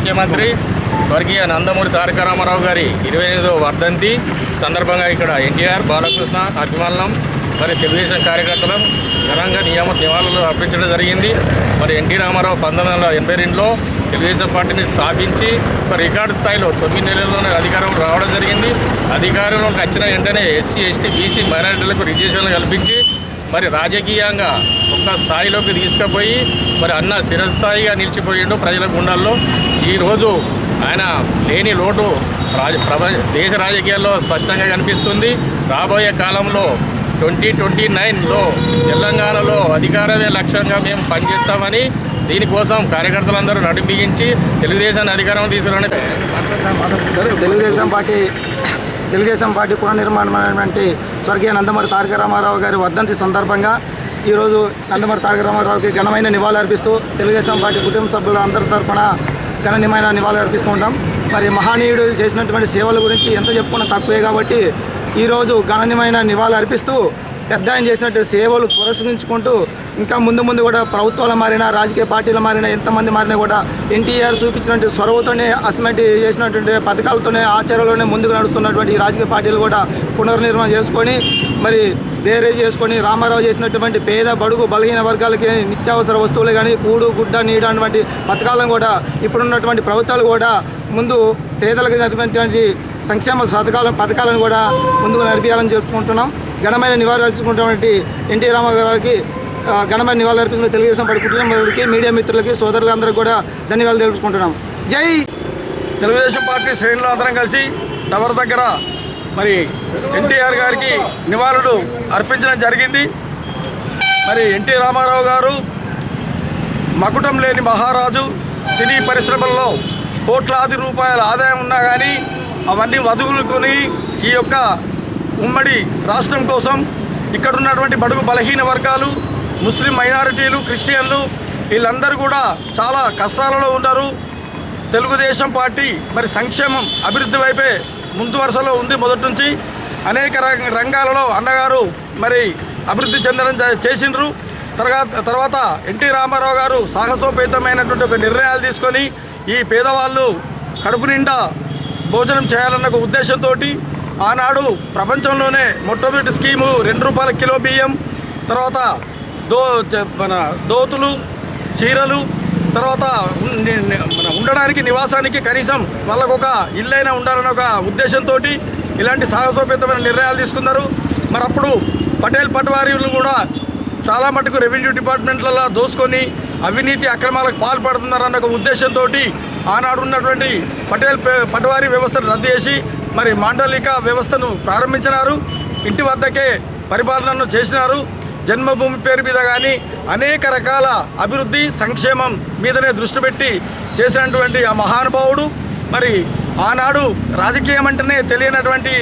ముఖ్యమంత్రి స్వర్గీయ నందమూరి తారక రామారావు గారి ఇరవై ఐదో వర్ధంతి సందర్భంగా ఇక్కడ ఎన్టీఆర్ బాలకృష్ణ అభిమానులం మరి తెలుగుదేశం కార్యకర్తలం ఘనంగా నియమ నివాళులు అర్పించడం జరిగింది. మరి ఎన్టీ రామారావు పంతొమ్మిది వందల ఎనభై రెండులో తెలుగుదేశం పార్టీని స్థాపించి మరి రికార్డు స్థాయిలో తొమ్మిది నెలల్లోనే అధికారం రావడం జరిగింది. అధికారంలోకి వచ్చిన వెంటనే ఎస్సీ ఎస్టీ బీసీ మైనారిటీలకు రిజర్వేషన్లు కల్పించి మరి రాజకీయంగా ఒక స్థాయిలోకి తీసుకుపోయి మరి అన్న స్థిరస్థాయిగా నిలిచిపోయిండు ప్రజల గుండాల్లో. ఈరోజు ఆయన లేని లోటు రాజ ప్రప దేశ రాజకీయాల్లో స్పష్టంగా కనిపిస్తుంది. రాబోయే కాలంలో ట్వంటీ ట్వంటీ నైన్లో తెలంగాణలో అధికారమే లక్ష్యంగా మేము పనిచేస్తామని దీనికోసం కార్యకర్తలందరూ నడిపించి తెలుగుదేశాన్ని అధికారం తీసుకురాని తెలుగుదేశం పార్టీ తెలుగుదేశం పార్టీ పునర్నిర్మాణమైనటువంటి స్వర్గీయ నందమూరి తారక రామారావు గారి వర్ధంతి సందర్భంగా ఈరోజు నందమూరి తారక రామారావుకి ఘనమైన నివాళులు అర్పిస్తూ తెలుగుదేశం పార్టీ కుటుంబ సభ్యుల అందరి తరఫున ఘనమైన నివాళులు అర్పిస్తూ ఉంటాం. మరి మహనీయుడు చేసినటువంటి సేవల గురించి ఎంత చెప్పుకున్నా తక్కువే కాబట్టి ఈరోజు ఘనమైన నివాళులు అర్పిస్తూ పెద్ద ఆయన చేసినట్టు సేవలు పురస్కరించుకుంటూ ఇంకా ముందు ముందు కూడా ప్రభుత్వాలు మారినా రాజకీయ పార్టీలు మారినా ఎంతమంది మారినా కూడా ఎన్టీఆర్ చూపించినట్టు చొరవతోనే అసమెంట్ చేసినటువంటి పథకాలతోనే ఆచారాలతోనే ముందుకు నడుస్తున్నటువంటి ఈ రాజకీయ పార్టీలు కూడా పునర్నిర్మాణం చేసుకొని మరి వేరే చేసుకొని రామారావు చేసినటువంటి పేద బడుగు బలహీన వర్గాలకి నిత్యావసర వస్తువులు కానీ కూడు గుడ్డ నీడ అటువంటి పథకాలను కూడా ఇప్పుడున్నటువంటి ప్రభుత్వాలు కూడా ముందు పేదలకు జరిపినటువంటి సంక్షేమ పథకాలను పథకాలను కూడా ముందుకు నడిపించాలని చెప్పుకుంటున్నాం. ఘనమైన నివారణ అర్పించుకుంటున్నటువంటి ఎన్టీ రామారావు గారికి ఘనమైన నివాళులు అర్పించిన తెలుగుదేశం పార్టీ కుటుంబాలకి మీడియా మిత్రులకి సోదరులందరికీ కూడా ధన్యవాదాలు తెలుపుకుంటున్నాం. జై! తెలుగుదేశం పార్టీ శ్రేణులు అందరం కలిసి టవర్ దగ్గర మరి ఎన్టీఆర్ గారికి నివాళులు అర్పించడం జరిగింది. మరి ఎన్టీ రామారావు గారు మకుటం లేని మహారాజు సినీ పరిశ్రమల్లో కోట్లాది రూపాయల ఆదాయం ఉన్నా కానీ అవన్నీ వదులుకొని ఈ యొక్క ఉమ్మడి రాష్ట్రం కోసం ఇక్కడ ఉన్నటువంటి బడుగు బలహీన వర్గాలు ముస్లిం మైనారిటీలు క్రిస్టియన్లు వీళ్ళందరూ కూడా చాలా కష్టాలలో ఉన్నారు. తెలుగుదేశం పార్టీ మరి సంక్షేమం అభివృద్ధి వైపే ముందు వరుసలో ఉంది మొదటి నుంచి అనేక రంగాలలో అన్నగారు మరి అభివృద్ధి చెందడం చేసిండ్రు. తర్వాత తర్వాత ఎన్టీ రామారావు గారు సాహసోపేతమైనటువంటి ఒక నిర్ణయాలు తీసుకొని ఈ పేదవాళ్ళు కడుపు నిండా భోజనం చేయాలన్న ఒక ఉద్దేశంతో ఆనాడు ప్రపంచంలోనే మొట్టమొదటి స్కీము రెండు రూపాయల కిలో బియ్యం తర్వాత దో మన దోతులు చీరలు తర్వాత మన ఉండడానికి నివాసానికి కనీసం వాళ్ళకు ఒక ఇల్లైనా ఉండాలన్న ఒక ఉద్దేశంతో ఇలాంటి సాహసోపేతమైన నిర్ణయాలు తీసుకున్నారు. మరి అప్పుడు పటేల్ పట్వారీలు కూడా చాలా మటుకు రెవెన్యూ డిపార్ట్మెంట్లలో దోసుకొని అవినీతి అక్రమాలకు పాల్పడుతున్నారన్న ఒక ఉద్దేశంతో ఆనాడు ఉన్నటువంటి పటేల్ పటవారీ వ్యవస్థను రద్దు చేసి మరి మాండలిక వ్యవస్థను ప్రారంభించినారు. ఇంటి వద్దకే పరిపాలనను చేసినారు. జన్మభూమి పేరు మీద కానీ అనేక రకాల అభివృద్ధి సంక్షేమం మీదనే దృష్టి పెట్టి చేసినటువంటి ఆ మహానుభావుడు మరి ఆనాడు రాజకీయం అంటేనే తెలియనటువంటి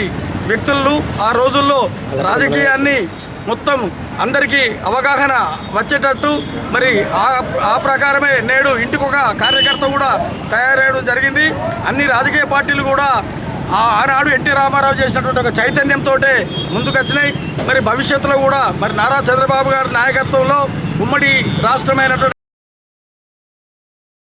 వ్యక్తులు ఆ రోజుల్లో రాజకీయాన్ని మొత్తం అందరికీ అవగాహన వచ్చేటట్టు మరి ఆ ఆ ప్రకారమే నేడు ఇంటికొక కార్యకర్త కూడా తయారయ్యడం జరిగింది. అన్ని రాజకీయ పార్టీలు కూడా ఆ ఆనాడు ఎన్టీ రామారావు చేసినటువంటి ఒక చైతన్యంతో ముందుకొచ్చినాయి. మరి భవిష్యత్తులో కూడా మరి నారా చంద్రబాబు గారి నాయకత్వంలో ఉమ్మడి రాష్ట్రమైనటువంటి